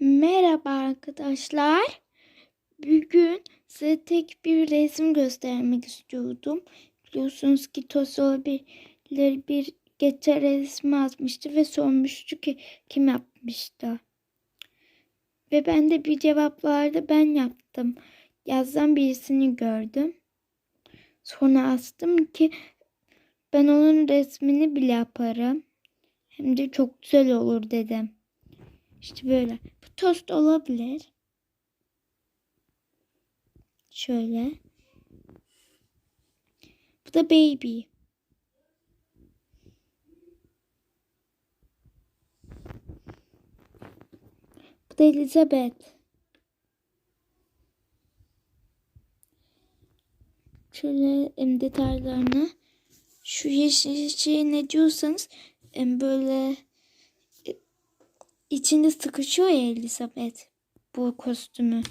Merhaba arkadaşlar. Bugün size tek bir resim göstermek istiyordum. Biliyorsunuz ki Toso bir, bir geçen resmi atmıştı ve sormuştu ki kim yapmıştı. Ve ben de bir cevaplarda ben yaptım. Yazdan birisini gördüm. Sonra astım ki ben onun resmini bile yaparım. Hem de çok güzel olur dedim. İşte böyle. Bu tost olabilir. Şöyle. Bu da baby. Bu da Elizabeth. Şöyle em, detaylarını şu yeşil şey ne diyorsanız böyle içinde sıkışıyor ya Elizabeth bu kostümü.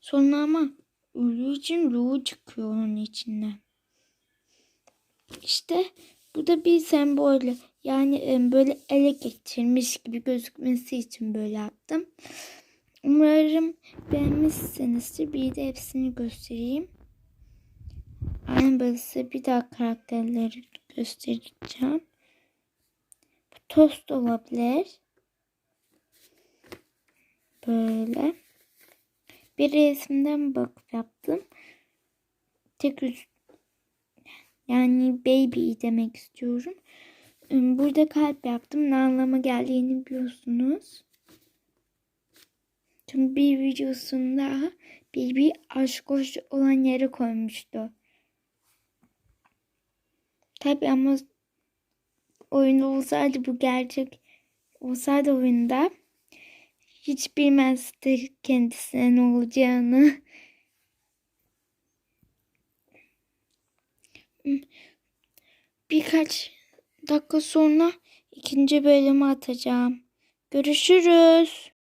Sonra ama ölü için ruhu çıkıyor onun içinden. İşte bu da bir sembol. Yani em, böyle ele geçirmiş gibi gözükmesi için böyle yaptım. Umarım beğenmişsinizdir. Bir de hepsini göstereyim. Aynı böyle size bir daha karakterleri göstereceğim. Bu tost olabilir. Böyle. Bir resimden bakıp yaptım. Tek yüz yani baby demek istiyorum. Burada kalp yaptım. Ne anlama geldiğini biliyorsunuz. Çünkü bir videosunda baby aşk hoş olan yere koymuştu. Tabi ama oyunda olsaydı bu gerçek olsaydı oyunda hiç bilmezdi kendisine ne olacağını. Birkaç dakika sonra ikinci bölümü atacağım. Görüşürüz.